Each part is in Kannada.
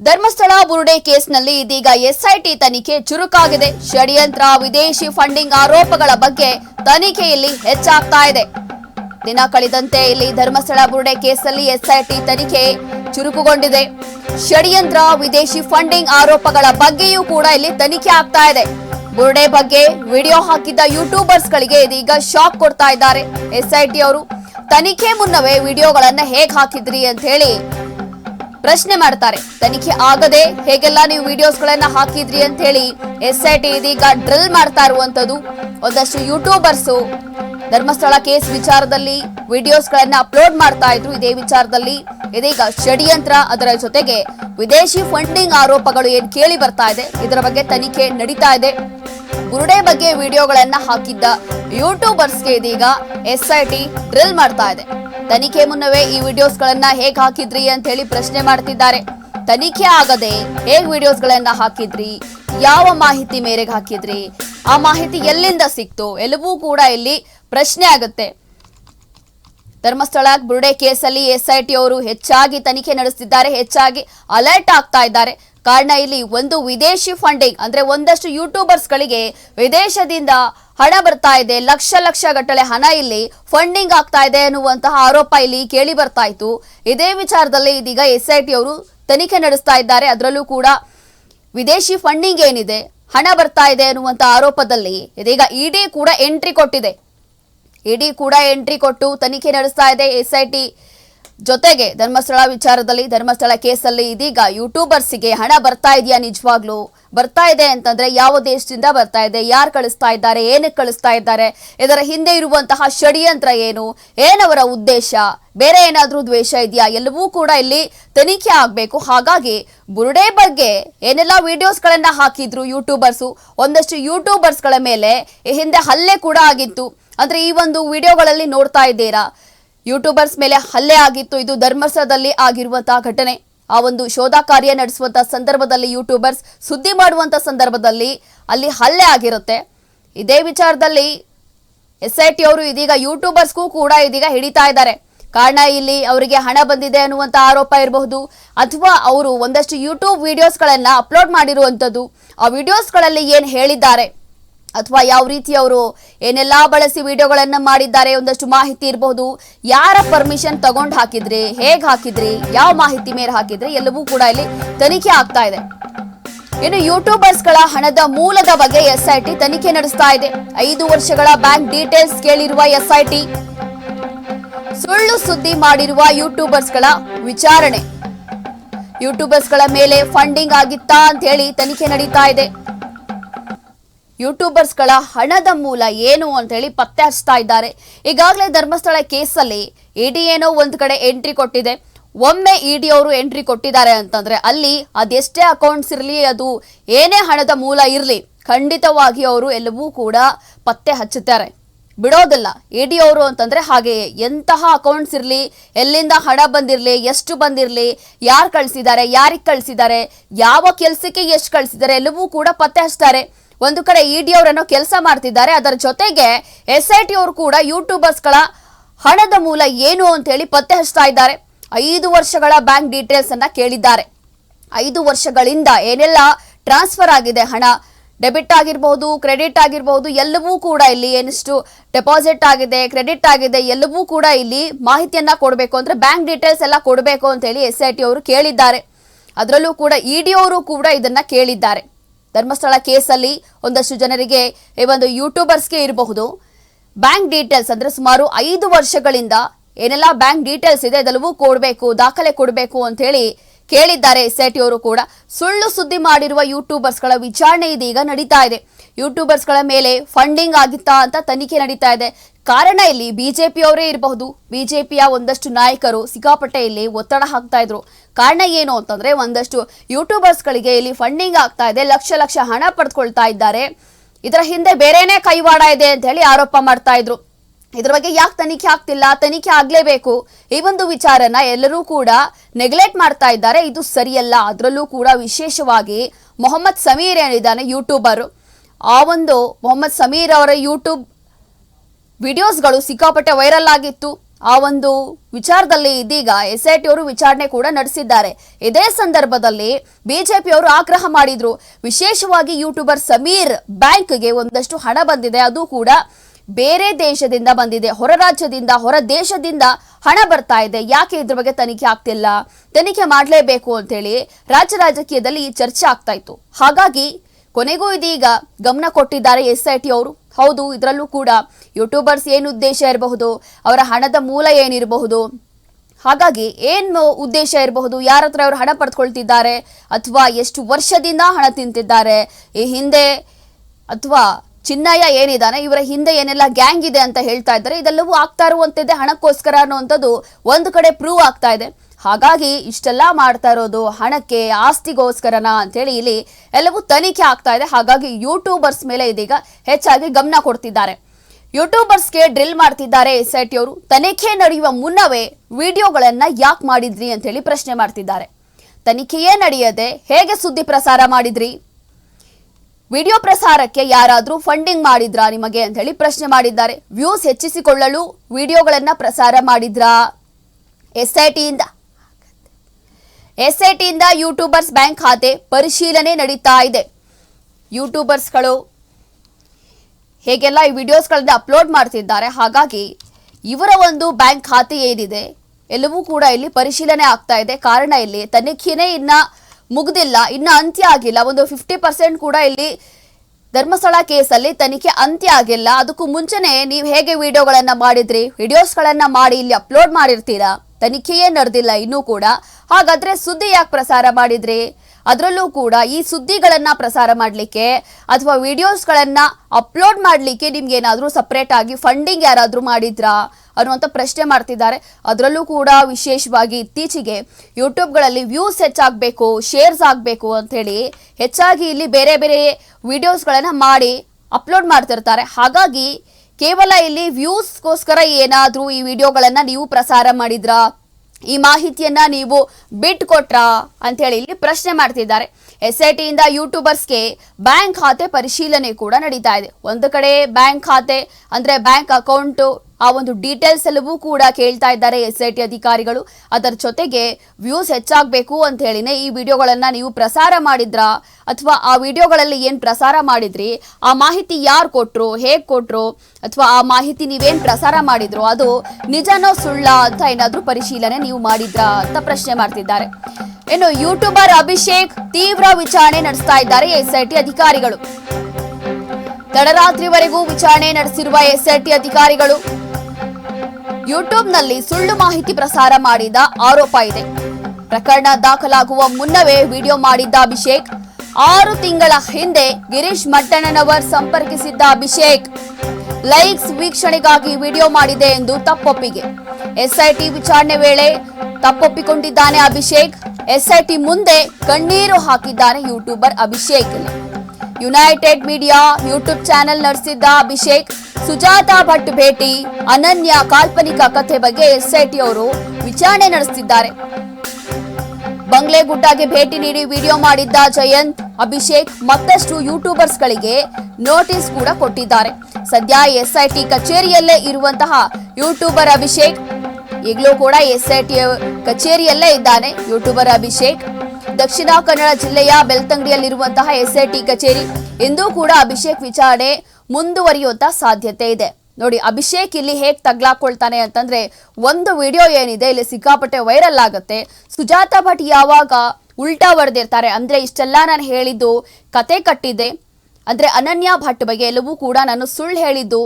ಧರ್ಮಸ್ಥಳ ಬುರುಡೆ ಕೇಸ್ನಲ್ಲಿ ಇದೀಗ ಎಸ್ಐಟಿ ತನಿಖೆ ಚುರುಕಾಗಿದೆ. ಷಡ್ಯಂತ್ರ, ವಿದೇಶಿ ಫಂಡಿಂಗ್ ಆರೋಪಗಳ ಬಗ್ಗೆ ತನಿಖೆಯಲ್ಲಿ ಹೆಚ್ಚಾಗ್ತಾ ಇದೆ. ದಿನ ಕಳೆದಂತೆ ಇಲ್ಲಿ ಧರ್ಮಸ್ಥಳ ಬುರುಡೆ ಕೇಸಲ್ಲಿ ಎಸ್ಐಟಿ ತನಿಖೆ ಚುರುಕುಗೊಂಡಿದೆ. ಷಡ್ಯಂತ್ರ, ವಿದೇಶಿ ಫಂಡಿಂಗ್ ಆರೋಪಗಳ ಬಗ್ಗೆಯೂ ಕೂಡ ಇಲ್ಲಿ ತನಿಖೆ ಆಗ್ತಾ ಇದೆ. ಬುರುಡೆ ಬಗ್ಗೆ ವಿಡಿಯೋ ಹಾಕಿದ್ದ ಯೂಟ್ಯೂಬರ್ಸ್ ಗಳಿಗೆ ಇದೀಗ ಶಾಕ್ ಕೊಡ್ತಾ ಇದ್ದಾರೆ. ಎಸ್ಐಟಿ ಅವರು, ತನಿಖೆ ಮುನ್ನವೇ ವಿಡಿಯೋಗಳನ್ನ ಹೇಗ್ ಹಾಕಿದ್ರಿ? ಅಂತ ಹೇಳಿ ಪ್ರಶ್ನೆ ಮಾಡ್ತಾರೆ. ತನಿಖೆ ಆಗದೆ ಹೇಗೆಲ್ಲ ನೀವು ವಿಡಿಯೋಸ್ ಗಳನ್ನ ಹಾಕಿದ್ರಿ ಅಂತ ಹೇಳಿ ಎಸ್ ಐ ಟಿ ಇದೀಗ ಡ್ರಿಲ್ ಮಾಡ್ತಾ ಇರುವಂತದ್ದು ಒಂದಷ್ಟು ಯೂಟ್ಯೂಬರ್ಸ್ ಧರ್ಮಸ್ಥಳ ಕೇಸ್ ವಿಚಾರದಲ್ಲಿ ವಿಡಿಯೋಸ್ ಗಳನ್ನ ಅಪ್ಲೋಡ್ ಮಾಡ್ತಾ ಇದ್ರು. ಇದೇ ವಿಚಾರದಲ್ಲಿ ಇದೀಗ ಷಡ್ಯಂತ್ರ ಅದರ ಜೊತೆಗೆ ವಿದೇಶಿ ಫಂಡಿಂಗ್ ಆರೋಪಗಳು ಏನ್ ಕೇಳಿ ಬರ್ತಾ ಇದೆ, ಇದರ ಬಗ್ಗೆ ತನಿಖೆ ನಡೀತಾ ಇದೆ. ಗುರುಡೆ ಬಗ್ಗೆ ವಿಡಿಯೋಗಳನ್ನ ಹಾಕಿದ್ದ ಯೂಟ್ಯೂಬರ್ಸ್ಗೆ ಇದೀಗ ಎಸ್ಐಟಿ ಡ್ರಿಲ್ ಮಾಡ್ತಾ ಇದೆ. ತನಿಖೆ ಮುನ್ನವೇ ಈ ವಿಡಿಯೋಸ್ ಗಳನ್ನ ಹೇಗ್ ಹಾಕಿದ್ರಿ ಅಂತ ಹೇಳಿ ಪ್ರಶ್ನೆ ಮಾಡ್ತಿದ್ದಾರೆ. ತನಿಖೆ ಆಗದೆ ಹೇಗ್ ವಿಡಿಯೋಸ್ ಗಳನ್ನ ಹಾಕಿದ್ರಿ? ಯಾವ ಮಾಹಿತಿ ಮೇರೆಗೆ ಹಾಕಿದ್ರಿ? ಆ ಮಾಹಿತಿ ಎಲ್ಲಿಂದ ಸಿಕ್ತು? ಎಲ್ಲವೂ ಕೂಡ ಇಲ್ಲಿ ಪ್ರಶ್ನೆ ಆಗುತ್ತೆ. ಧರ್ಮಸ್ಥಳ, ಬುರುಡೆ ಕೇಸಲ್ಲಿ ಎಸ್ಐಟಿ ಅವರು ಹೆಚ್ಚಾಗಿ ತನಿಖೆ ನಡೆಸುತ್ತಿದ್ದಾರೆ ಹೆಚ್ಚಾಗಿ ಅಲರ್ಟ್ ಆಗ್ತಾ ಇದ್ದಾರೆ. ಕಾರಣ ಇಲ್ಲಿ ಒಂದು ವಿದೇಶಿ ಫಂಡಿಂಗ್, ಅಂದ್ರೆ ಒಂದಷ್ಟು ಯೂಟ್ಯೂಬರ್ಸ್ ಗಳಿಗೆ ವಿದೇಶದಿಂದ ಹಣ ಬರ್ತಾ ಇದೆ, ಲಕ್ಷ ಲಕ್ಷ ಗಟ್ಟಲೆ ಹಣ ಇಲ್ಲಿ ಫಂಡಿಂಗ್ ಆಗ್ತಾ ಇದೆ ಅನ್ನುವಂತಹ ಆರೋಪ ಇಲ್ಲಿ ಕೇಳಿ ಬರ್ತಾ ಇತ್ತು. ಇದೇ ವಿಚಾರದಲ್ಲಿ ಇದೀಗ ಎಸ್ಐಟಿ ಅವರು ತನಿಖೆ ನಡೆಸ್ತಾ ಇದ್ದಾರೆ. ಅದರಲ್ಲೂ ಕೂಡ ವಿದೇಶಿ ಫಂಡಿಂಗ್ ಏನಿದೆ, ಹಣ ಬರ್ತಾ ಇದೆ ಅನ್ನುವಂತ ಆರೋಪದಲ್ಲಿ ಇದೀಗ ಇಡಿ ಕೂಡ ಎಂಟ್ರಿ ಕೊಟ್ಟಿದೆ. ಇಡಿ ಕೂಡ ಎಂಟ್ರಿ ಕೊಟ್ಟು ತನಿಖೆ ನಡೆಸ್ತಾ ಇದೆ ಎಸ್ಐಟಿ ಜೊತೆಗೆ ಧರ್ಮಸ್ಥಳ ವಿಚಾರದಲ್ಲಿ ಧರ್ಮಸ್ಥಳ ಕೇಸಲ್ಲಿ ಇದೀಗ ಯೂಟ್ಯೂಬರ್ಸಿಗೆ ಹಣ ಬರ್ತಾ ಇದೆಯಾ ನಿಜವಾಗ್ಲೂ? ಬರ್ತಾ ಇದೆ ಅಂತಂದ್ರೆ ಯಾವ ದೇಶದಿಂದ ಬರ್ತಾ ಇದೆ? ಯಾರು ಕಳಿಸ್ತಾ ಇದ್ದಾರೆ? ಏನಕ್ಕೆ ಕಳಿಸ್ತಾ ಇದ್ದಾರೆ? ಇದರ ಹಿಂದೆ ಇರುವಂತಹ ಷಡ್ಯಂತ್ರ ಏನು? ಏನವರ ಉದ್ದೇಶ? ಬೇರೆ ಏನಾದರೂ ದ್ವೇಷ ಇದೆಯಾ? ಎಲ್ಲವೂ ಕೂಡ ಇಲ್ಲಿ ತನಿಖೆ ಆಗಬೇಕು. ಹಾಗಾಗಿ ಬುರುಡೆ ಬಗ್ಗೆ ಏನೆಲ್ಲ ವಿಡಿಯೋಸ್ಗಳನ್ನು ಹಾಕಿದ್ರು ಯೂಟ್ಯೂಬರ್ಸು, ಒಂದಷ್ಟು ಯೂಟ್ಯೂಬರ್ಸ್ಗಳ ಮೇಲೆ ಹಿಂದೆ ಹಲ್ಲೆ ಕೂಡ ಆಗಿತ್ತು. ಅಂದ್ರೆ ಈ ಒಂದು ವಿಡಿಯೋಗಳಲ್ಲಿ ನೋಡ್ತಾ ಇದ್ದೀರಾ? ಯೂಟ್ಯೂಬರ್ಸ್ ಮೇಲೆ ಹಲ್ಲೆ ಆಗಿತ್ತು. ಇದು ಧರ್ಮಸ್ಥಳದಲ್ಲಿ ಆಗಿರುವಂತಹ ಘಟನೆ. ಆ ಒಂದು ಶೋಧ ಕಾರ್ಯ ನಡೆಸುವಂತಹ ಸಂದರ್ಭದಲ್ಲಿ ಯೂಟ್ಯೂಬರ್ಸ್ ಸುದ್ದಿ ಮಾಡುವಂತ ಸಂದರ್ಭದಲ್ಲಿ ಅಲ್ಲಿ ಹಲ್ಲೆ ಆಗಿರುತ್ತೆ. ಇದೇ ವಿಚಾರದಲ್ಲಿ ಎಸ್ ಐ ಟಿ ಅವರು ಇದೀಗ ಯೂಟ್ಯೂಬರ್ಸ್ಗೂ ಕೂಡ ಇದೀಗ ಹಿಡಿತಾ ಇದ್ದಾರೆ. ಕಾರಣ ಇಲ್ಲಿ ಅವರಿಗೆ ಹಣ ಬಂದಿದೆ ಅನ್ನುವಂತ ಆರೋಪ ಇರಬಹುದು. ಅಥವಾ ಅವರು ಒಂದಷ್ಟು ಯೂಟ್ಯೂಬ್ ವಿಡಿಯೋಸ್ಗಳನ್ನ ಅಪ್ಲೋಡ್ ಮಾಡಿರುವಂಥದ್ದು. ಆ ವಿಡಿಯೋಸ್ಗಳಲ್ಲಿ ಏನು ಹೇಳಿದ್ದಾರೆ? ಅಥವಾ ಯಾವ ರೀತಿ ಅವರು ಏನೆಲ್ಲಾ ಬಳಸಿ ವಿಡಿಯೋಗಳನ್ನ ಮಾಡಿದ್ದಾರೆ ಒಂದಷ್ಟು ಮಾಹಿತಿ ಇರಬಹುದು ಯಾರ ಪರ್ಮಿಷನ್ ತಗೊಂಡ್ ಹಾಕಿದ್ರಿ, ಹೇಗ್ ಹಾಕಿದ್ರಿ, ಯಾವ ಮಾಹಿತಿ ಮೇಲೆ ಹಾಕಿದ್ರಿ ಎಲ್ಲವೂ ಕೂಡ ಇಲ್ಲಿ ತನಿಖೆ ಆಗ್ತಾ ಇದೆ. ಇನ್ನು ಯೂಟ್ಯೂಬರ್ಸ್ಗಳ ಹಣದ ಮೂಲದ ಬಗ್ಗೆ ಎಸ್ಐಟಿ ತನಿಖೆ ನಡೆಸ್ತಾ ಇದೆ. ಐದು ವರ್ಷಗಳ ಬ್ಯಾಂಕ್ ಡೀಟೇಲ್ಸ್ ಕೇಳಿರುವ ಎಸ್ಐಟಿ ಸುಳ್ಳು ಸುದ್ದಿ ಮಾಡಿರುವ ಯೂಟ್ಯೂಬರ್ಸ್ಗಳ ವಿಚಾರಣೆ. ಯೂಟ್ಯೂಬರ್ಸ್ಗಳ ಮೇಲೆ ಫಂಡಿಂಗ್ ಆಗಿತ್ತಾ ಅಂತ ಹೇಳಿ ತನಿಖೆ ನಡೀತಾ ಇದೆ. ಯೂಟ್ಯೂಬರ್ಸ್ಗಳ ಹಣದ ಮೂಲ ಏನು ಅಂತ ಹೇಳಿ ಪತ್ತೆ ಹಚ್ತಾ ಇದ್ದಾರೆ. ಈಗಾಗಲೇ ಧರ್ಮಸ್ಥಳ ಕೇಸಲ್ಲಿ ಇಡಿ ಏನೋ ಒಂದು ಕಡೆ ಎಂಟ್ರಿ ಕೊಟ್ಟಿದೆ. ಒಮ್ಮೆ ಇಡಿ ಅವರು ಎಂಟ್ರಿ ಕೊಟ್ಟಿದ್ದಾರೆ ಅಂತಂದ್ರೆ ಅಲ್ಲಿ ಅದೆಷ್ಟೇ ಅಕೌಂಟ್ಸ್ ಇರಲಿ, ಅದು ಏನೇ ಹಣದ ಮೂಲ ಇರಲಿ, ಖಂಡಿತವಾಗಿ ಅವರು ಎಲ್ಲವೂ ಕೂಡ ಪತ್ತೆ ಹಚ್ಚುತ್ತಾರೆ ಬಿಡೋದಿಲ್ಲ, ಇಡಿ ಅವರು ಅಂತಂದ್ರೆ ಹಾಗೆಯೇ ಎಂತಹ ಅಕೌಂಟ್ಸ್ ಇರಲಿ, ಎಲ್ಲಿಂದ ಹಣ ಬಂದಿರಲಿ, ಎಷ್ಟು ಬಂದಿರಲಿ, ಯಾರು ಕಳಿಸಿದ್ದಾರೆ, ಯಾರಿಗೆ ಕಳಿಸಿದ್ದಾರೆ, ಯಾವ ಕೆಲಸಕ್ಕೆ ಎಷ್ಟು ಕಳಿಸಿದ್ದಾರೆ, ಎಲ್ಲವೂ ಕೂಡ ಪತ್ತೆ ಹಚ್ತಾರೆ ಒಂದು ಕಡೆ ಇಡಿ ಅವರನ್ನು ಕೆಲಸ ಮಾಡ್ತಿದ್ದಾರೆ. ಅದರ ಜೊತೆಗೆ ಎಸ್ ಅವರು ಕೂಡ ಯೂಟ್ಯೂಬರ್ಸ್ಗಳ ಹಣದ ಮೂಲ ಏನು ಅಂತ ಹೇಳಿ ಪತ್ತೆ ಹಚ್ತಾ ಇದ್ದಾರೆ. ಐದು ವರ್ಷಗಳ ಬ್ಯಾಂಕ್ ಡೀಟೇಲ್ಸ್ ಅನ್ನ ಕೇಳಿದ್ದಾರೆ. ಐದು ವರ್ಷಗಳಿಂದ ಏನೆಲ್ಲ ಟ್ರಾನ್ಸ್ಫರ್ ಆಗಿದೆ? ಹಣ ಡೆಬಿಟ್ ಆಗಿರಬಹುದು ಕ್ರೆಡಿಟ್ ಆಗಿರಬಹುದು ಎಲ್ಲವೂ ಕೂಡ ಇಲ್ಲಿ ಏನಿಷ್ಟು ಡೆಪಾಸಿಟ್ ಆಗಿದೆ, ಕ್ರೆಡಿಟ್ ಆಗಿದೆ, ಎಲ್ಲವೂ ಕೂಡ ಇಲ್ಲಿ ಮಾಹಿತಿಯನ್ನ ಕೊಡಬೇಕು ಅಂದ್ರೆ ಬ್ಯಾಂಕ್ ಡೀಟೇಲ್ಸ್ ಎಲ್ಲ ಕೊಡಬೇಕು ಅಂತ ಹೇಳಿ ಎಸ್ ಅವರು ಕೇಳಿದ್ದಾರೆ. ಅದರಲ್ಲೂ ಕೂಡ ಇಡಿ ಅವರು ಕೂಡ ಇದನ್ನ ಕೇಳಿದ್ದಾರೆ. ಧರ್ಮಸ್ಥಳ ಕೇಸಲ್ಲಿ ಒಂದಷ್ಟು ಜನರಿಗೆ ಈ ಒಂದು ಯೂಟ್ಯೂಬರ್ಸ್ಗೆ ಇರಬಹುದು. ಬ್ಯಾಂಕ್ ಡೀಟೇಲ್ಸ್ ಅಂದ್ರೆ ಸುಮಾರು ಐದು ವರ್ಷಗಳಿಂದ ಏನೆಲ್ಲ ಬ್ಯಾಂಕ್ ಡೀಟೇಲ್ಸ್ ಇದೆ ಅದೆಲ್ಲವೂ ಕೊಡಬೇಕು, ದಾಖಲೆ ಕೊಡಬೇಕು ಅಂತ ಹೇಳಿ ಕೇಳಿದ್ದಾರೆ. ಅವರು ಕೂಡ ಸುಳ್ಳು ಸುದ್ದಿ ಮಾಡಿರುವ ಯೂಟ್ಯೂಬರ್ಸ್ಗಳ ವಿಚಾರಣೆ ಇದೀಗ ನಡೀತಾ ಇದೆ. ಯೂಟ್ಯೂಬರ್ಸ್ಗಳ ಮೇಲೆ ಫಂಡಿಂಗ್ ಆಗಿತ್ತಾ ಅಂತ ತನಿಖೆ ನಡೀತಾ ಇದೆ. ಕಾರಣ ಇಲ್ಲಿ ಬಿಜೆಪಿ ಅವರೇ ಇರಬಹುದು. ಬಿಜೆಪಿಯ ಒಂದಷ್ಟು ನಾಯಕರು ಸಿಕ್ಕಾಪಟ್ಟೆ ಇಲ್ಲಿ ಒತ್ತಡ ಹಾಕ್ತಾ ಇದ್ರು. ಕಾರಣ ಏನು ಅಂತಂದ್ರೆ ಒಂದಷ್ಟು ಯೂಟ್ಯೂಬರ್ಸ್ಗಳಿಗೆ ಇಲ್ಲಿ ಫಂಡಿಂಗ್ ಆಗ್ತಾ ಇದೆ. ಲಕ್ಷ ಲಕ್ಷ ಹಣ ಪಡೆದುಕೊಳ್ತಾ ಇದ್ದಾರೆ. ಇದರ ಹಿಂದೆ ಬೇರೆನೇ ಕೈವಾಡ ಇದೆ ಅಂತ ಹೇಳಿ ಆರೋಪ ಮಾಡ್ತಾ ಇದ್ರು. ಇದ್ರ ಬಗ್ಗೆ ಯಾಕೆ ತನಿಖೆ ಆಗ್ತಿಲ್ಲ? ತನಿಖೆ ಆಗ್ಲೇಬೇಕು. ಈ ಒಂದು ವಿಚಾರನ ಎಲ್ಲರೂ ಕೂಡ ನೆಗ್ಲೆಕ್ಟ್ ಮಾಡ್ತಾ ಇದ್ದಾರೆ. ಇದು ಸರಿಯಲ್ಲ. ಅದರಲ್ಲೂ ಕೂಡ ವಿಶೇಷವಾಗಿ ಮೊಹಮ್ಮದ್ ಸಮೀರ್ ಏನಿದ್ದಾನೆ ಯೂಟ್ಯೂಬರ್ ಆ ಒಂದು ಮೊಹಮ್ಮದ್ ಸಮೀರ್ ಅವರ ಯೂಟ್ಯೂಬ್ ವಿಡಿಯೋಸ್ಗಳು ಸಿಕ್ಕಾಪಟ್ಟೆ ವೈರಲ್ ಆಗಿತ್ತು. ಆ ಒಂದು ವಿಚಾರದಲ್ಲಿ ಇದೀಗ ಎಸ್ ಐ ಟಿ ಅವರು ವಿಚಾರಣೆ ಕೂಡ ನಡೆಸಿದ್ದಾರೆ. ಇದೇ ಸಂದರ್ಭದಲ್ಲಿ ಬಿಜೆಪಿಯವರು ಆಗ್ರಹ ಮಾಡಿದ್ರು. ವಿಶೇಷವಾಗಿ ಯೂಟ್ಯೂಬರ್ ಸಮೀರ್ ಬ್ಯಾಂಕ್ಗೆ ಒಂದಷ್ಟು ಹಣ ಬಂದಿದೆ. ಅದು ಕೂಡ ಬೇರೆ ದೇಶದಿಂದ ಬಂದಿದೆ, ಹೊರ ರಾಜ್ಯದಿಂದ, ಹೊರ ದೇಶದಿಂದ ಹಣ ಬರ್ತಾ ಇದೆ. ಯಾಕೆ ಇದ್ರ ಬಗ್ಗೆ ತನಿಖೆ ಆಗ್ತಿಲ್ಲ? ತನಿಖೆ ಮಾಡಲೇಬೇಕು ಅಂತೇಳಿ ರಾಜ್ಯ ರಾಜಕೀಯದಲ್ಲಿ ಚರ್ಚೆ ಆಗ್ತಾ ಇತ್ತು. ಹಾಗಾಗಿ ಕೊನೆಗೂ ಇದೀಗ ಗಮನ ಕೊಟ್ಟಿದ್ದಾರೆ ಎಸ್ ಐ ಟಿ ಅವರು. ಹೌದು, ಇದರಲ್ಲೂ ಕೂಡ ಯೂಟ್ಯೂಬರ್ಸ್ ಏನು ಉದ್ದೇಶ ಇರಬಹುದು, ಅವರ ಹಣದ ಮೂಲ ಏನಿರಬಹುದು. ಹಾಗಾಗಿ ಏನು ಉದ್ದೇಶ ಇರಬಹುದು, ಯಾರ ಹತ್ರ ಅವರು ಹಣ ಪಡೆದುಕೊಳ್ತಿದ್ದಾರೆ ಅಥವಾ ಎಷ್ಟು ವರ್ಷದಿಂದ ಹಣ ತಿಂತಿದ್ದಾರೆ, ಈ ಹಿಂದೆ ಅಥವಾ ಚಿನ್ನಯ್ಯ ಏನಿದಾನೆ, ಇವರ ಹಿಂದೆ ಏನೆಲ್ಲ ಗ್ಯಾಂಗ್ ಇದೆ ಅಂತ ಹೇಳ್ತಾ ಇದ್ದಾರೆ, ಇದೆಲ್ಲವೂ ಆಗ್ತಾ ಇರುವಂತದ್ದೇ ಹಣಕ್ಕೋಸ್ಕರ ಅನ್ನುವಂಥದ್ದು ಒಂದು ಕಡೆ ಪ್ರೂವ್ ಆಗ್ತಾ ಇದೆ. ಹಾಗಾಗಿ ಇಷ್ಟೆಲ್ಲ ಮಾಡ್ತಾ ಇರೋದು ಹಣಕ್ಕೆ, ಆಸ್ತಿಗೋಸ್ಕರನ ಅಂತೇಳಿ ಇಲ್ಲಿ ಎಲ್ಲವೂ ತನಿಖೆ ಆಗ್ತಾ ಇದೆ. ಹಾಗಾಗಿ ಯೂಟ್ಯೂಬರ್ಸ್ ಮೇಲೆ ಇದೀಗ ಹೆಚ್ಚಾಗಿ ಗಮನ ಕೊಡ್ತಿದ್ದಾರೆ. ಯೂಟ್ಯೂಬರ್ಸ್ಗೆ ಡ್ರಿಲ್ ಮಾಡ್ತಿದ್ದಾರೆ ಎಸ್ ಅವರು. ತನಿಖೆ ನಡೆಯುವ ಮುನ್ನವೇ ವಿಡಿಯೋಗಳನ್ನ ಯಾಕೆ ಮಾಡಿದ್ರಿ ಅಂತ ಹೇಳಿ ಪ್ರಶ್ನೆ ಮಾಡ್ತಿದ್ದಾರೆ. ತನಿಖೆಯೇ ನಡೆಯದೆ ಹೇಗೆ ಸುದ್ದಿ ಪ್ರಸಾರ ಮಾಡಿದ್ರಿ? ವಿಡಿಯೋ ಪ್ರಸಾರಕ್ಕೆ ಯಾರಾದರೂ ಫಂಡಿಂಗ್ ಮಾಡಿದ್ರಾ ನಿಮಗೆ ಅಂತ ಹೇಳಿ ಪ್ರಶ್ನೆ ಮಾಡಿದ್ದಾರೆ. ವ್ಯೂಸ್ ಹೆಚ್ಚಿಸಿಕೊಳ್ಳಲು ವಿಡಿಯೋಗಳನ್ನ ಪ್ರಸಾರ ಮಾಡಿದ್ರಾ? ಎಸ್ ಐ ಟಿಯಿಂದ ಎಸ್ ಐ ಟಿಯಿಂದ ಯೂಟ್ಯೂಬರ್ಸ್ ಬ್ಯಾಂಕ್ ಖಾತೆ ಪರಿಶೀಲನೆ ನಡೀತಾ ಇದೆ. ಯೂಟ್ಯೂಬರ್ಸ್ಗಳು ಹೇಗೆಲ್ಲ ಈ ವಿಡಿಯೋಸ್ಗಳನ್ನ ಅಪ್ಲೋಡ್ ಮಾಡ್ತಿದ್ದಾರೆ, ಹಾಗಾಗಿ ಇವರ ಒಂದು ಬ್ಯಾಂಕ್ ಖಾತೆ ಏನಿದೆ, ಎಲ್ಲವೂ ಕೂಡ ಇಲ್ಲಿ ಪರಿಶೀಲನೆ ಆಗ್ತಾ ಇದೆ. ಕಾರಣ ಇಲ್ಲಿ ತನಿಖೆನೇ ಇನ್ನ ಮುಗ್ದಿಲ್ಲ. ಇನ್ನು ಅಂತ್ಯ ಆಗಿಲ್ಲ. ಒಂದು ಫಿಫ್ಟಿ ಪರ್ಸೆಂಟ್ ಕೂಡ ಇಲ್ಲಿ ಧರ್ಮಸ್ಥಳ ಕೇಸಲ್ಲಿ ತನಿಖೆ ಅಂತ್ಯ ಆಗಿಲ್ಲ. ಅದಕ್ಕೂ ಮುಂಚೆನೆ ನೀವು ಹೇಗೆ ವಿಡಿಯೋಗಳನ್ನ ಮಾಡಿದ್ರಿ? ವಿಡಿಯೋಸ್ಗಳನ್ನ ಮಾಡಿ ಇಲ್ಲಿ ಅಪ್ಲೋಡ್ ಮಾಡಿರ್ತೀರಾ? ತನಿಖೆಯೇ ನಡೆದಿಲ್ಲ ಇನ್ನೂ ಕೂಡ. ಹಾಗಾದ್ರೆ ಸುದ್ದಿ ಯಾಕೆ ಪ್ರಸಾರ ಮಾಡಿದ್ರಿ? ಅದರಲ್ಲೂ ಕೂಡ ಈ ಸುದ್ದಿಗಳನ್ನ ಪ್ರಸಾರ ಮಾಡಲಿಕ್ಕೆ ಅಥವಾ ವಿಡಿಯೋಸ್ಗಳನ್ನ ಅಪ್ಲೋಡ್ ಮಾಡಲಿಕ್ಕೆ ನಿಮ್ಗೆ ಏನಾದರೂ ಸಪ್ರೇಟ್ ಆಗಿ ಫಂಡಿಂಗ್ ಯಾರಾದರೂ ಮಾಡಿದ್ರಾ ಅನ್ನುವಂಥ ಪ್ರಶ್ನೆ ಮಾಡ್ತಿದ್ದಾರೆ. ಅದರಲ್ಲೂ ಕೂಡ ವಿಶೇಷವಾಗಿ ಇತ್ತೀಚೆಗೆ ಯೂಟ್ಯೂಬ್ಗಳಲ್ಲಿ ವ್ಯೂಸ್ ಹೆಚ್ಚಾಗಬೇಕು ಶೇರ್ಸ್ ಆಗಬೇಕು ಅಂಥೇಳಿ ಹೆಚ್ಚಾಗಿ ಇಲ್ಲಿ ಬೇರೆ ಬೇರೆ ವಿಡಿಯೋಸ್ಗಳನ್ನು ಮಾಡಿ ಅಪ್ಲೋಡ್ ಮಾಡ್ತಿರ್ತಾರೆ. ಹಾಗಾಗಿ ಕೇವಲ ಇಲ್ಲಿ ವ್ಯೂಸ್ಗೋಸ್ಕರ ಏನಾದರೂ ಈ ವಿಡಿಯೋಗಳನ್ನು ನೀವು ಪ್ರಸಾರ ಮಾಡಿದ್ರಾ? ಈ ಮಾಹಿತಿಯನ್ನ ನೀವು ಬಿಟ್ಟು ಕೊಟ್ರಾ ಅಂತ ಹೇಳಿ ಇಲ್ಲಿ ಪ್ರಶ್ನೆ ಮಾಡ್ತಿದ್ದಾರೆ. ಎಸ್ ಐ ಟಿಯಿಂದ ಯೂಟ್ಯೂಬರ್ಸ್ಗೆ ಬ್ಯಾಂಕ್ ಖಾತೆ ಪರಿಶೀಲನೆ ಕೂಡ ನಡೀತಾ ಇದೆ. ಒಂದು ಕಡೆ ಬ್ಯಾಂಕ್ ಖಾತೆ, ಅಂದ್ರೆ ಬ್ಯಾಂಕ್ ಅಕೌಂಟ್ ಆ ಒಂದು ಡೀಟೇಲ್ಸ್ ಎಲ್ಲವೂ ಕೂಡ ಕೇಳ್ತಾ ಇದ್ದಾರೆ ಎಸ್ ಐ ಟಿ ಅಧಿಕಾರಿಗಳು. ಅದರ ಜೊತೆಗೆ ವ್ಯೂಸ್ ಹೆಚ್ಚಾಗಬೇಕು ಅಂತ ಹೇಳಿನೇ ಈ ವಿಡಿಯೋಗಳನ್ನ ನೀವು ಪ್ರಸಾರ ಮಾಡಿದ್ರಾ? ಅಥವಾ ಆ ವಿಡಿಯೋಗಳಲ್ಲಿ ಏನು ಪ್ರಸಾರ ಮಾಡಿದ್ರಿ? ಆ ಮಾಹಿತಿ ಯಾರು ಕೊಟ್ರು? ಹೇಗೆ ಕೊಟ್ರು? ಅಥವಾ ಆ ಮಾಹಿತಿ ನೀವೇನು ಪ್ರಸಾರ ಮಾಡಿದ್ರು? ಅದು ನಿಜನೋ ಸುಳ್ಳ ಅಂತ ಏನಾದರೂ ಪರಿಶೀಲನೆ ನೀವು ಮಾಡಿದ್ರಾ ಅಂತ ಪ್ರಶ್ನೆ ಮಾಡ್ತಿದ್ದಾರೆ. ಇನ್ನು ಯೂಟ್ಯೂಬರ್ ಅಭಿಷೇಕ್ ತೀವ್ರ ವಿಚಾರಣೆ ನಡೆಸ್ತಾ ಇದ್ದಾರೆ ಎಸ್ ಐ ಟಿ ಅಧಿಕಾರಿಗಳು. ತಡರಾತ್ರಿವರೆಗೂ ವಿಚಾರಣೆ ನಡೆಸಿರುವ ಎಸ್ಐಟಿ ಅಧಿಕಾರಿಗಳು ಯೂಟ್ಯೂಬ್ನಲ್ಲಿ ಸುಳ್ಳು ಮಾಹಿತಿ ಪ್ರಸಾರ ಮಾಡಿದ ಆರೋಪ ಇದೆ. ಪ್ರಕರಣ ದಾಖಲಾಗುವ ಮುನ್ನವೇ ವಿಡಿಯೋ ಮಾಡಿದ್ದ ಅಭಿಷೇಕ್, ಆರು ತಿಂಗಳ ಹಿಂದೆ ಗಿರೀಶ್ ಮಟ್ಟಣ್ಣನವರ್ ಸಂಪರ್ಕಿಸಿದ್ದ ಅಭಿಷೇಕ್. ಲೈಕ್ಸ್ ವೀಕ್ಷಣೆಗಾಗಿ ವಿಡಿಯೋ ಮಾಡಿದೆ ಎಂದು ತಪ್ಪೊಪ್ಪಿಗೆ. ಎಸ್ಐಟಿ ವಿಚಾರಣೆ ವೇಳೆ ತಪ್ಪೊಪ್ಪಿಕೊಂಡಿದ್ದಾನೆ ಅಭಿಷೇಕ್. ಎಸ್ಐಟಿ ಮುಂದೆ ಕಣ್ಣೀರು ಹಾಕಿದ್ದಾನೆ YouTuber Abhishek United Media YouTube channel ನಡೆಸಿದ್ದ ಅಭಿಷೇಕ್, ಸುಜಾತಾ ಭಟ್ ಭೇಟಿ, ಅನನ್ಯ ಕಾಲ್ಪನಿಕ ಕಥೆ ಬಗ್ಗೆ ಎಸ್ಐಟಿ ಅವರು ವಿಚಾರಣೆ ನಡೆಸುತ್ತಿದ್ದಾರೆ ಬಂಗ್ಲೆಗುಡ್ಡಗೆ ಭೇಟಿ ನೀಡಿ ವಿಡಿಯೋ ಮಾಡಿದ್ದ ಜಯಂತ್, ಅಭಿಷೇಕ್ ಮತ್ತಷ್ಟು ಯೂಟ್ಯೂಬರ್ಸ್ ಗಳಿಗೆ ನೋಟಿಸ್ ಕೂಡ ಕೊಟ್ಟಿದ್ದಾರೆ. ಸದ್ಯ ಎಸ್ಐಟಿ ಕಚೇರಿಯಲ್ಲೇ ಇರುವಂತಹ ಯೂಟ್ಯೂಬರ್ ಅಭಿಷೇಕ್, ಈಗಲೂ ಕೂಡ ಎಸ್ಐಟಿ ಕಚೇರಿಯಲ್ಲೇ ಇದ್ದಾನೆ ಯೂಟ್ಯೂಬರ್ ಅಭಿಷೇಕ್. ದಕ್ಷಿಣ ಕನ್ನಡ ಜಿಲ್ಲೆಯ ಬೆಳ್ತಂಗಡಿಯಲ್ಲಿರುವಂತಹ ಎಸ್ಐಟಿ ಕಚೇರಿ. ಇಂದೂ ಕೂಡ ಅಭಿಷೇಕ್ ವಿಚಾರಣೆ ಮುಂದುವರಿಯುವಂತ ಸಾಧ್ಯತೆ ಇದೆ. ನೋಡಿ, ಅಭಿಷೇಕ್ ಇಲ್ಲಿ ಹೇಗ್ ತಗ್ಲಾಕೊಳ್ತಾನೆ ಅಂತಂದ್ರೆ, ಒಂದು ವಿಡಿಯೋ ಏನಿದೆ, ಇಲ್ಲಿ ಸಿಕ್ಕಾಪಟ್ಟೆ ವೈರಲ್ ಆಗುತ್ತೆ. ಸುಜಾತಾ ಭಟ್ ಯಾವಾಗ ಉಲ್ಟಾ ಹೊಡೆದಿರ್ತಾರೆ, ಅಂದ್ರೆ ಇಷ್ಟೆಲ್ಲ ನಾನು ಹೇಳಿದ್ದು ಕತೆ ಕಟ್ಟಿದೆ ಅಂದ್ರೆ ಅನನ್ಯ ಭಟ್ ಬಗ್ಗೆ ಎಲ್ಲವೂ ಕೂಡ ನಾನು ಸುಳ್ಳು ಹೇಳಿದ್ದು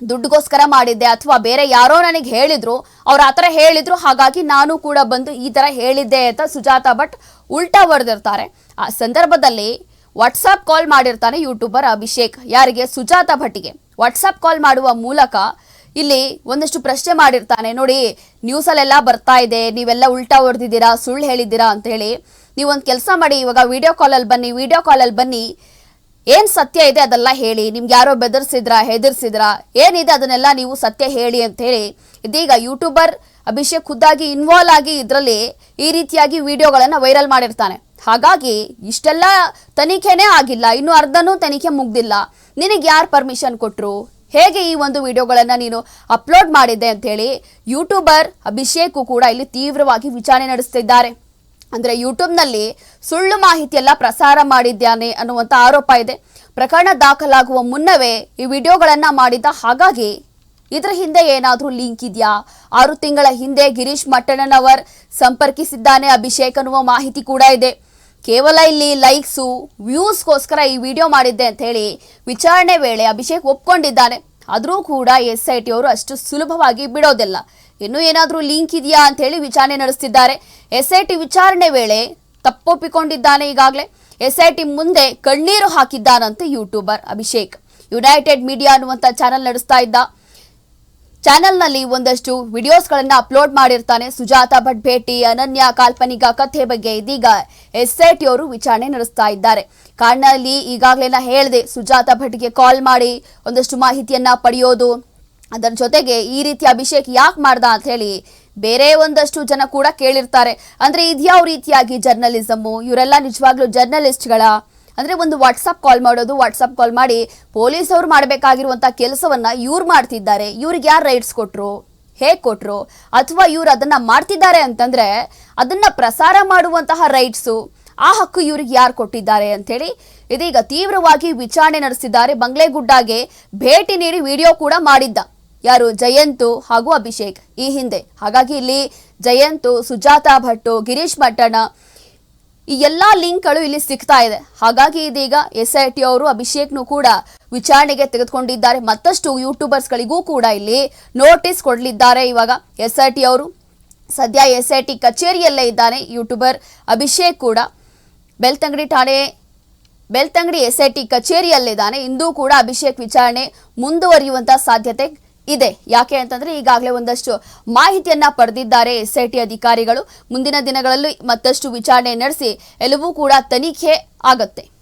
ದುಡ್ಡುಗೋಸ್ಕರ ಮಾಡಿದ್ದೆ ಅಥವಾ ಬೇರೆ ಯಾರೋ ನನಗೆ ಹೇಳಿದ್ರು, ಅವ್ರು ಆ ಥರ ಹೇಳಿದ್ರು, ಹಾಗಾಗಿ ನಾನು ಕೂಡ ಬಂದು ಈ ಥರ ಹೇಳಿದ್ದೆ ಅಂತ ಸುಜಾತ ಭಟ್ ಉಲ್ಟಾ ಬರೆದಿರ್ತಾರೆ ಆ ಸಂದರ್ಭದಲ್ಲಿ ವಾಟ್ಸಪ್ ಕಾಲ್ ಮಾಡಿರ್ತಾನೆ ಯೂಟ್ಯೂಬರ್ ಅಭಿಷೇಕ್, ಯಾರಿಗೆ? ಸುಜಾತಾ ಭಟ್ಗೆ ವಾಟ್ಸಪ್ ಕಾಲ್ ಮಾಡುವ ಮೂಲಕ ಇಲ್ಲಿ ಒಂದಷ್ಟು ಪ್ರಶ್ನೆ ಮಾಡಿರ್ತಾನೆ, ನೋಡಿ ನ್ಯೂಸಲ್ಲೆಲ್ಲ ಬರ್ತಾ ಇದೆ, ನೀವೆಲ್ಲ ಉಲ್ಟಾ ಹೊಡೆದಿದ್ದೀರಾ, ಸುಳ್ಳು ಹೇಳಿದ್ದೀರಾ? ಅಂತ ಹೇಳಿ, ನೀವೊಂದು ಕೆಲಸ ಮಾಡಿ, ಇವಾಗ ವಿಡಿಯೋ ಕಾಲಲ್ಲಿ ಬನ್ನಿ ವಿಡಿಯೋ ಕಾಲಲ್ಲಿ ಬನ್ನಿ ಏನ್ ಸತ್ಯ ಇದೆ ಅದೆಲ್ಲ ಹೇಳಿ, ನಿಮ್ಗೆ ಯಾರೋ ಬೆದರ್ಸಿದ್ರ, ಹೆದರ್ಸಿದ್ರ, ಏನಿದೆ ಅದನ್ನೆಲ್ಲ ನೀವು ಸತ್ಯ ಹೇಳಿ ಅಂತ ಹೇಳಿ, ಇದೀಗ ಯೂಟ್ಯೂಬರ್ ಅಭಿಷೇಕ್ ಖುದ್ದಾಗಿ ಇನ್ವಾಲ್ವ್ ಆಗಿ ಇದರಲ್ಲಿ ಈ ರೀತಿಯಾಗಿ ವಿಡಿಯೋಗಳನ್ನ ವೈರಲ್ ಮಾಡಿರ್ತಾನೆ. ಹಾಗಾಗಿ ಇಷ್ಟೆಲ್ಲ ತನಿಖೆನೇ ಆಗಿಲ್ಲ, ಇನ್ನು ಅರ್ಧನೂ ತನಿಖೆ ಮುಗ್ದಿಲ್ಲ. ನಿನಗೆ ಯಾರು ಪರ್ಮಿಷನ್ ಕೊಟ್ಟರು ಹೇಗೆ ಈ ಒಂದು ವಿಡಿಯೋಗಳನ್ನು ನೀನು ಅಪ್ಲೋಡ್ ಮಾಡಿದ್ದೆ ಅಂತ ಹೇಳಿ ಯೂಟ್ಯೂಬರ್ ಅಭಿಷೇಕು ಕೂಡ ಇಲ್ಲಿ ತೀವ್ರವಾಗಿ ವಿಚಾರಣೆ ನಡೆಸ್ತಿದ್ದಾರೆ. ಅಂದ್ರೆ ಯೂಟ್ಯೂಬ್ನಲ್ಲಿ ಸುಳ್ಳು ಮಾಹಿತಿಯೆಲ್ಲ ಪ್ರಸಾರ ಮಾಡಿದ್ದಾನೆ ಅನ್ನುವಂತ ಆರೋಪ ಇದೆ. ಪ್ರಕರಣ ದಾಖಲಾಗುವ ಮುನ್ನವೇ ಈ ವಿಡಿಯೋಗಳನ್ನ ಮಾಡಿದ್ದ. ಹಾಗಾಗಿ ಇದರ ಹಿಂದೆ ಏನಾದರೂ ಲಿಂಕ್ ಇದೆಯಾ? ಆರು ತಿಂಗಳ ಹಿಂದೆ ಗಿರೀಶ್ ಮಟ್ಟಣ್ಣನವರ್ ಸಂಪರ್ಕಿಸಿದ್ದಾನೆ ಅಭಿಷೇಕ್ ಅನ್ನುವ ಮಾಹಿತಿ ಕೂಡ ಇದೆ. ಕೇವಲ ಇಲ್ಲಿ ಲೈಕ್ಸು, ವ್ಯೂಸ್ಗೋಸ್ಕರ ಈ ವಿಡಿಯೋ ಮಾಡಿದ್ದೆ ಅಂತ ಹೇಳಿ ವಿಚಾರಣೆ ವೇಳೆ ಅಭಿಷೇಕ್ ಒಪ್ಕೊಂಡಿದ್ದಾನೆ. ಆದರೂ ಕೂಡ ಎಸ್ ಅಷ್ಟು ಸುಲಭವಾಗಿ ಬಿಡೋದಿಲ್ಲ. ಇನ್ನೂ ಏನಾದರೂ ಲಿಂಕ್ ಇದೆಯಾ ಅಂತ ಹೇಳಿ ವಿಚಾರಣೆ ನಡೆಸ್ತಿದ್ದಾರೆ. ಎಸ್ಐಟಿ ವಿಚಾರಣೆ ವೇಳೆ ತಪ್ಪೊಪ್ಪಿಕೊಂಡಿದ್ದಾನೆ ಈಗಾಗಲೇ. ಎಸ್ಐಟಿ ಮುಂದೆ ಕಣ್ಣೀರು ಹಾಕಿದ್ದಾನಂತೆ ಯೂಟ್ಯೂಬರ್ ಅಭಿಷೇಕ್. ಯುನೈಟೆಡ್ ಮೀಡಿಯಾ ಅನ್ನುವಂಥ ಚಾನೆಲ್ ನಡೆಸ್ತಾ ಇದ್ದ. ಚಾನೆಲ್ನಲ್ಲಿ ಒಂದಷ್ಟು ವಿಡಿಯೋಸ್ಗಳನ್ನ ಅಪ್ಲೋಡ್ ಮಾಡಿರ್ತಾನೆ. ಸುಜಾತ ಭಟ್ ಭೇಟಿ ಅನನ್ಯ ಕಾಲ್ಪನಿಕ ಕಥೆ ಬಗ್ಗೆ ಇದೀಗ ಎಸ್ಐಟಿ ಅವರು ವಿಚಾರಣೆ ನಡೆಸ್ತಾ ಇದ್ದಾರೆ. ಕಾರಣದಲ್ಲಿ ಈಗಾಗಲೇ ನಾ ಹೇಳಿದೆ, ಸುಜಾತ ಭಟ್ಗೆ ಕಾಲ್ ಮಾಡಿ ಒಂದಷ್ಟು ಮಾಹಿತಿಯನ್ನ ಪಡೆಯೋದು. ಅದರ ಜೊತೆಗೆ ಈ ರೀತಿ ಅಭಿಷೇಕ್ ಯಾಕೆ ಮಾಡ್ದ ಅಂತ ಹೇಳಿ ಬೇರೆ ಒಂದಷ್ಟು ಜನ ಕೂಡ ಕೇಳಿರ್ತಾರೆ. ಅಂದ್ರೆ ಇದ್ಯಾವ ರೀತಿಯಾಗಿ ಜರ್ನಲಿಸಮು ಇವರೆಲ್ಲ ನಿಜವಾಗ್ಲೂ ಜರ್ನಲಿಸ್ಟ್ಗಳ? ಅಂದ್ರೆ ಒಂದು ವಾಟ್ಸಪ್ ಕಾಲ್ ಮಾಡೋದು ವಾಟ್ಸಪ್ ಕಾಲ್ ಮಾಡಿ ಪೊಲೀಸ್ ಅವ್ರು ಮಾಡಬೇಕಾಗಿರುವಂತ ಕೆಲಸವನ್ನ ಇವ್ರು ಮಾಡ್ತಿದ್ದಾರೆ. ಇವ್ರಿಗೆ ಯಾರು ರೈಟ್ಸ್ ಕೊಟ್ರು? ಹೇಗೆ ಕೊಟ್ರು? ಅಥವಾ ಇವ್ರು ಅದನ್ನ ಮಾಡ್ತಿದ್ದಾರೆ ಅಂತಂದ್ರೆ ಅದನ್ನ ಪ್ರಸಾರ ಮಾಡುವಂತಹ ರೈಟ್ಸು ಆ ಹಕ್ಕು ಇವ್ರಿಗೆ ಯಾರು ಕೊಟ್ಟಿದ್ದಾರೆ ಅಂತೇಳಿ ಇದೀಗ ತೀವ್ರವಾಗಿ ವಿಚಾರಣೆ ನಡೆಸಿದ್ದಾರೆ. ಬಂಗ್ಲೆಗುಡ್ಡಾಗೆ ಭೇಟಿ ನೀಡಿ ವಿಡಿಯೋ ಕೂಡ ಮಾಡಿದ್ದ. ಯಾರು ಜಯಂತು ಹಾಗೂ ಅಭಿಷೇಕ್. ಈ ಹಿಂದೆ ಹಾಗಾಗಿ ಇಲ್ಲಿ ಜಯಂತು, ಸುಜಾತಾ ಭಟ್ಟು ಗಿರೀಶ್ ಮಟ್ಟಣ್ಣ ಈ ಎಲ್ಲಾ ಲಿಂಕ್ಗಳು ಇಲ್ಲಿ ಸಿಗ್ತಾ ಇದೆ. ಹಾಗಾಗಿ ಇದೀಗ ಎಸ್ ಐ ಟಿ ಅವರು ಅಭಿಷೇಕ್ನು ಕೂಡ ವಿಚಾರಣೆಗೆ ತೆಗೆದುಕೊಂಡಿದ್ದಾರೆ. ಮತ್ತಷ್ಟು ಯೂಟ್ಯೂಬರ್ಸ್ಗಳಿಗೂ ಕೂಡ ಇಲ್ಲಿ ನೋಟಿಸ್ ಕೊಡಲಿದ್ದಾರೆ. ಇವಾಗ ಎಸ್ ಐ ಟಿ ಅವರು ಸದ್ಯ ಎಸ್ ಐ ಟಿ ಕಚೇರಿಯಲ್ಲೇ ಇದ್ದಾನೆ ಯೂಟ್ಯೂಬರ್ ಅಭಿಷೇಕ್ ಕೂಡ ಬೆಳ್ತಂಗಡಿ ಠಾಣೆ, ಬೆಳ್ತಂಗಡಿ ಎಸ್ ಐ ಟಿ ಕಚೇರಿಯಲ್ಲಿದ್ದಾನೆ. ಇಂದೂ ಕೂಡ ಅಭಿಷೇಕ್ ವಿಚಾರಣೆ ಮುಂದುವರಿಯುವಂಥ ಸಾಧ್ಯತೆ ಇದೆ. ಯಾಕೆ ಅಂತಂದ್ರೆ ಈಗಾಗಲೇ ಒಂದಷ್ಟು ಮಾಹಿತಿಯನ್ನ ಪಡೆದಿದ್ದಾರೆ ಎಸ್ಐಟಿ ಅಧಿಕಾರಿಗಳು. ಮುಂದಿನ ದಿನಗಳಲ್ಲಿ ಮತ್ತಷ್ಟು ವಿಚಾರಣೆ ನಡೆಸಿ, ಎಲ್ಲವೂ ಕೂಡ ತನಿಖೆ ಆಗತ್ತೆ.